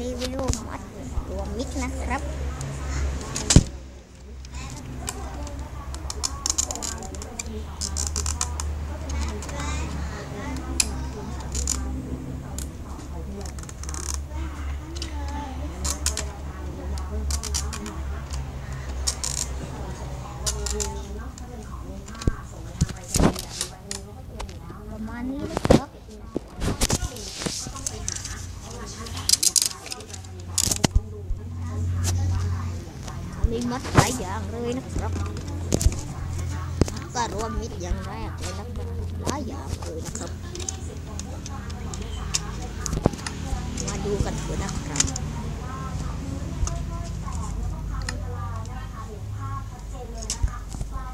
รีวิวมัดรวมมิตรนะครับ ประมาณนี้นะครับ มีมัดหลายอย่างเลยนะครับ ก็รวมมิตรอย่างแรกเลยนะครับหลายอย่างเลยนะครับ มาดูกันเถอะนะครับ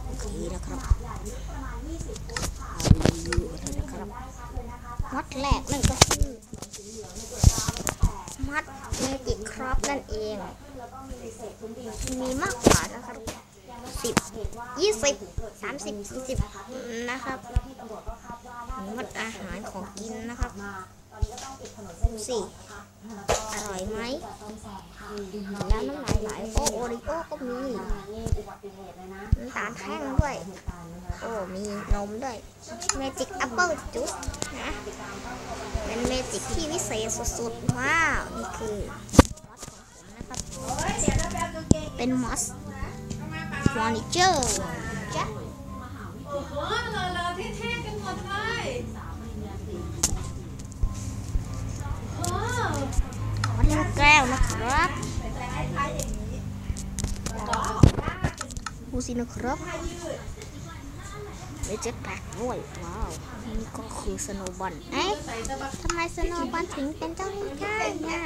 โอเคนะครับเอารีวิวกันเถอะนะครับมัดแรกนั่นก็คือ มัดเมจิกครอปนั่นเอง มีมากกว่านะครับสิบยี่สิบสามสิบสี่สิบนะครับมีมัดอาหารของกินนะครับดูสิอร่อยไหมแล้วน้ำลายไหลโอโอริโอก็มีน้ำตาลแท่งด้วย โอ้ มีนมด้วยเมจิกแอปเปิลจุ๊สนะ เป็นเมจิกที่วิเศษสุดๆว้าว นี่คือมอสของผมนะครับ เป็นมอสฟอร์นิเจอร์จ้ะโอ้โหเราเราเท่กันหมดเลยโอ้มอสลูกแก้วนะครับดูสินะครับ เลเจ็ตแพ็กด้วย ว้าว นี่ก็คือสโนบอลเอ๊ะทำไมสโนบอลถึงเป็นเจ้านี่ได้เนี่ย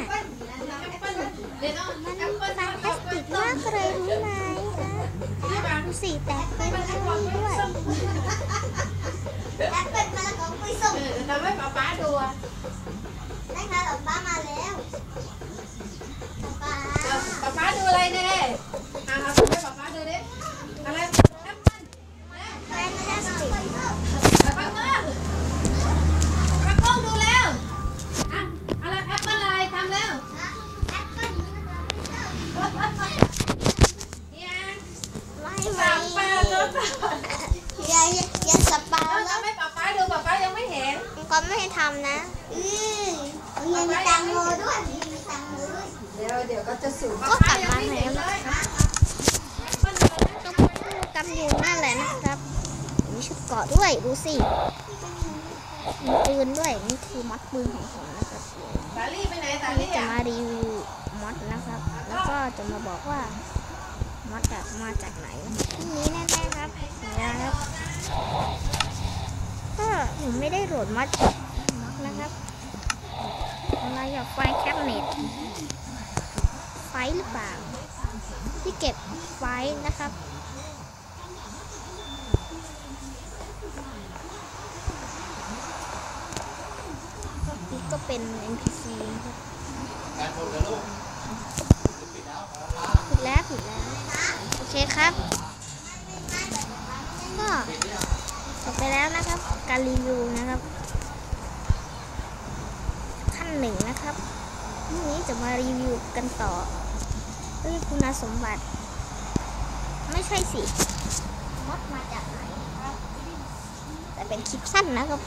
เดี๋ยวต้องมันมีฟางพลาสติกมากเลยรู้ไหมคะดูสิแตกเป็นเท่านี้ด้วยแอปเปิลมะละกอไปส่งเออทำให้ป๊าป๊าดูอะได้ค่ะหลบป้ามาแล้วป้า เอาป๊าป๊าดูอะไรเนี่ยเอาเอาทำให้ป๊าป๊าดูดิอะไรแอปเปิ้ล แป้งพลาสติก ป๊าป๊าเปิ้ลป๊าโป้งดูแล้วอะอะไรแอปเปิ้ลอะไรทำแล้ว แอปเปิล เนี่ย ไม่ สามแปดแล้ว อย่าอย่าอย่าสปา เอา แล้ว ทำให้ป๊าป๊าดูป๊าป๊ายังไม่เห็นก็ไม่ให้ทำนะอือยังมีตังโมด้วยมีตังโมด้วยเดี๋ยวเดี๋ยวก็จะสูงก็กลับมาแล้วนะครับก็พูดกันอยู่นั่นแหละนะครับ มีชุดเกราะด้วยดูสิมีปืนด้วยนี่คือมัดปืนของผมนะครับสาลี่ไปไหนสานี่ลี่จะอะมารีวิวมัดนะครับ แล้วก็จะมาบอกว่ามัดอะมาจากไหนที่นี้แน่ๆครับนี่นะครับก็ ผมไม่ได้โหลดมัดมัดนะครับอะไรอยากไฟแคปเน็ตไฟหรือเปล่า ที่เก็บไฟนะครับนี่ก็เป็น NPC นะครับผิดแล้วผิดแล้ว โอเคครับ ก็จบไป แล้วนะครับ การรีวิวนะครับ ขั้นหนึ่งนะครับวันนี้จะมารีวิวกันต่อเรื่องคุณสมบัติ ไม่ใช่สิมดมาจากไหนครับ แต่เป็นคลิปสั้นนะครับ